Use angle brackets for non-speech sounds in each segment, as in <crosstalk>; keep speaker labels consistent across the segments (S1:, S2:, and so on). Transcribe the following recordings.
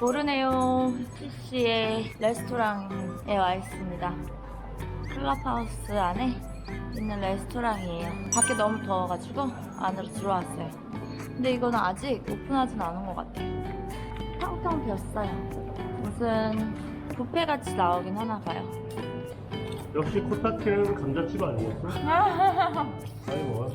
S1: 모르네요 CC의 레스토랑에 와 있습니다. 클럽하우스 안에 있는 레스토랑이에요. 밖에 너무 더워가지고 안으로 들어왔어요. 근데 이거는 아직 오픈하진 않은 것 같아요. 텅텅 비었어요. 무슨 뷔페 같이 나오긴 하나 봐요.
S2: 역시 코타키는 감자칩 아니었어? 아니 뭐야?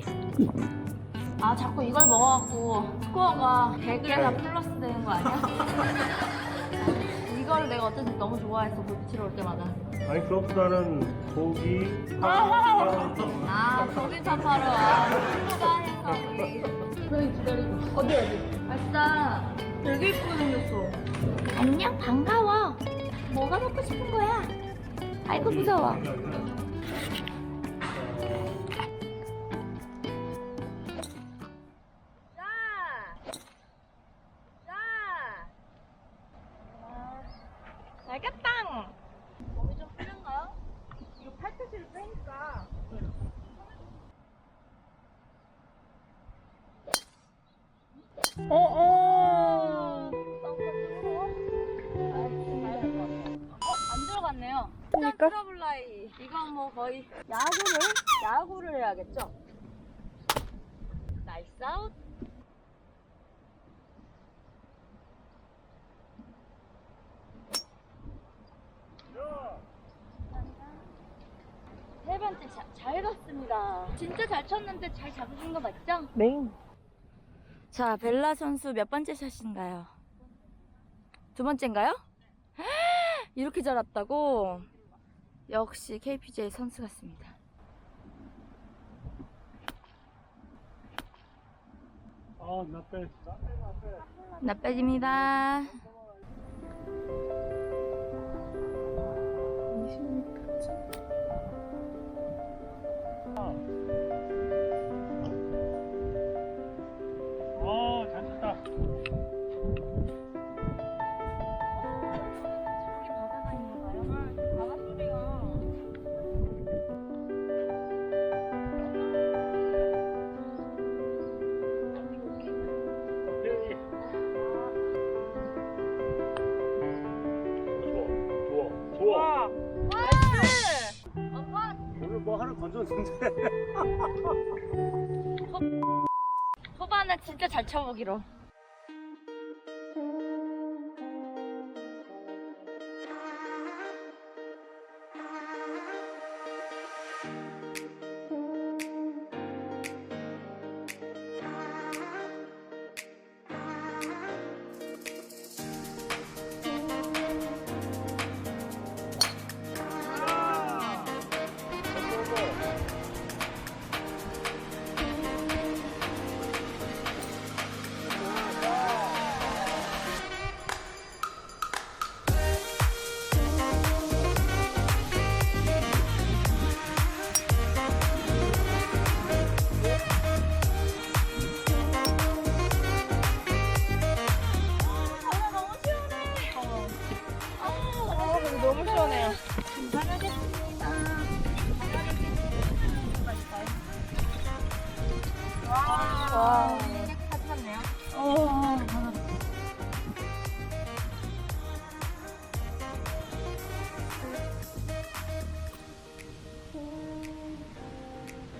S1: 아 자꾸 이걸 먹어갖고 스코어가 100에서 플러스 되는 거 아니야? <laughs> 이거를 내가 어쩐지 너무 좋아했어 볼치러 올 때마다.
S2: 아니 그것보다는 고기,
S1: 아 거기 사파로 아 친구가 해서 우리 저희 기다리고 어디 어디 아싸. 되게 이쁘게 생겼어. 안녕 반가워. 뭐가 먹고 싶은 거야? 아이고 무서워 팔꿈치를 빼니까. 어, 어. 어, 안 들어갔네요. 짠 트러블라이. 이건 뭐 거의 야구를, 야구를 해야겠죠? 나이스 아웃. 세 번째 자, 잘 갔습니다. 진짜 잘 쳤는데 잘 잡으신 거 맞죠?
S3: 네.
S1: 자, 벨라 선수 몇 번째 샷인가요? 두 번째인가요? <gasps> 이렇게 잘 왔다고? 역시 KPJ 선수 같습니다.
S2: 아, 나 빼.
S1: 나빠집니다.
S2: 뭐 하나 건졌는데.
S1: 초반에 진짜 잘 쳐보기로.
S3: 시원해요.
S1: 잘하겠습니다.
S3: 와. 어.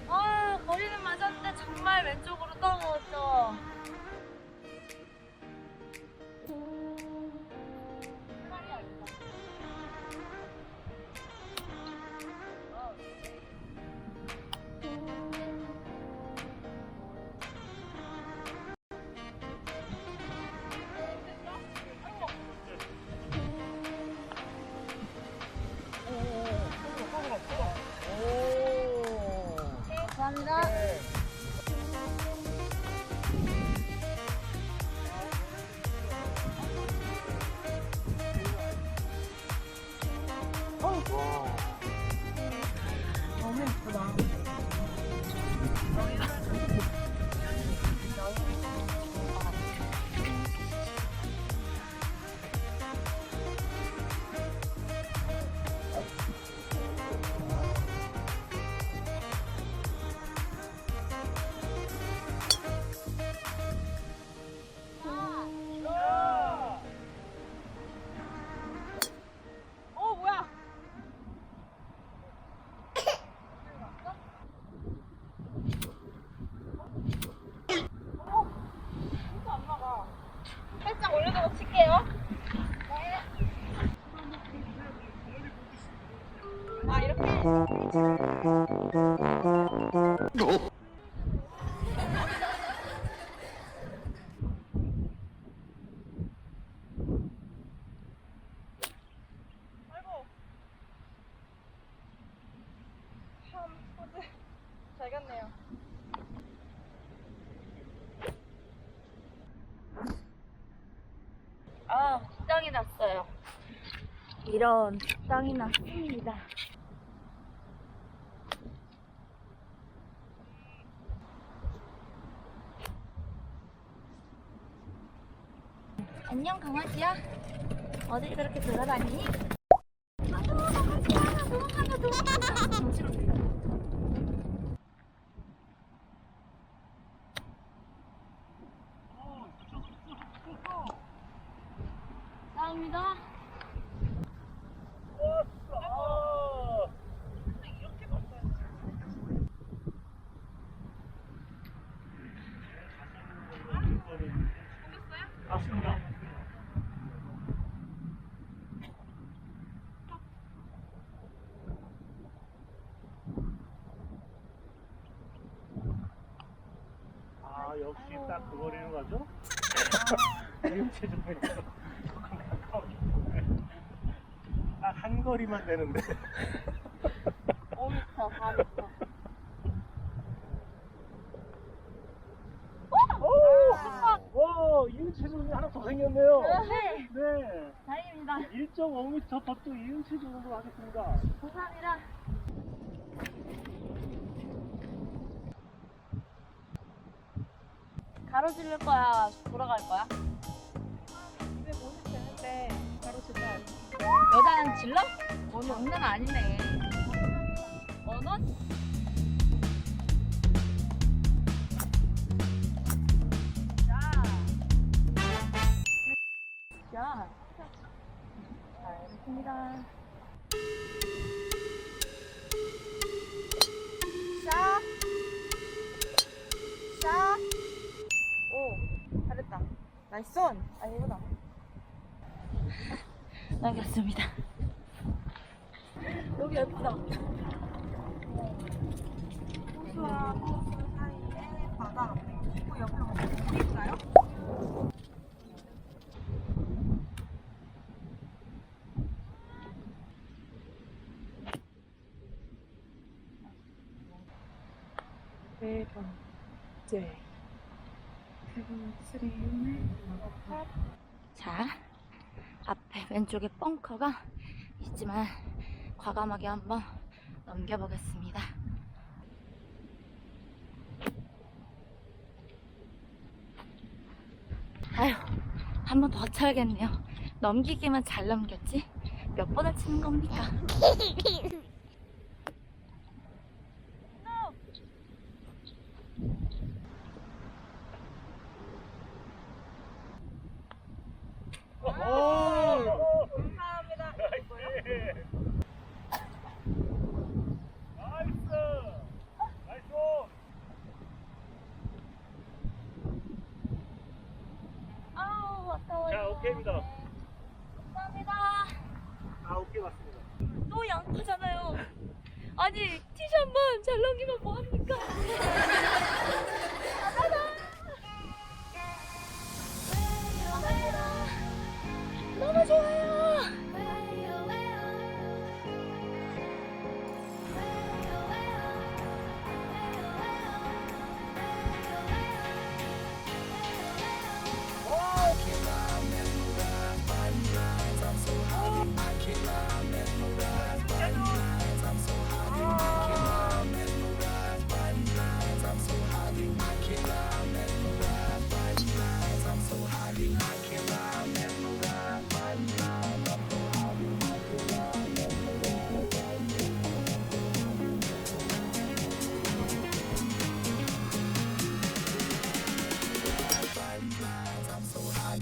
S1: 아, 거리는 맞았는데 정말 왼쪽으로
S3: 아이고. 참, 포즈 잘 갔네요.
S1: 아, 식당이 났어요. 이런 식당이 났습니다. 안녕 강아지야. 어딜 그렇게? 아. 도망간다, 도망간다. 나옵니다.
S2: 맞습니다. 아 역시 딱 그 거리로 가죠? 이음 체좀 딱한 거리만 되는데
S1: 5m, 4m.
S2: 와 이음체 존이 하나 더 생겼네요
S1: 네,
S2: 네
S1: 다행입니다.
S2: 1.5m 법도 이음체 존으로 하겠습니다
S1: 감사합니다. 가로질릴 거야? 돌아갈 거야?
S3: 250 되는데 바로 질러야 돼.
S1: 여자는 질러? 장난 아니네. 원 원? 자. 자. 자, 알겠습니다.
S3: 샷. 샷. 오, 잘했다. 나이스 온. 아니구나.
S1: 알겠습니다. 여기 예쁘다.
S3: 호수와 호수 사이에 바다. 그 옆에 무슨 물인가요? 네 번째. 세븐
S1: 자, 앞에 왼쪽에 벙커가 있지만 과감하게 한번 넘겨보겠습니다. 아휴, 한번 더 쳐야겠네요. 넘기기만 잘 넘겼지? 몇 번을 치는 겁니까? <laughs>
S2: 오!
S3: 감사합니다.
S2: 나이스! 나이스! 나이스!
S1: 아우, 아까워요.
S2: 자, 오케이입니다.
S1: 감사합니다.
S2: 아, 오케이 맞습니다.
S1: 또 양파잖아요. 아니 너무 좋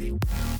S3: Brasil.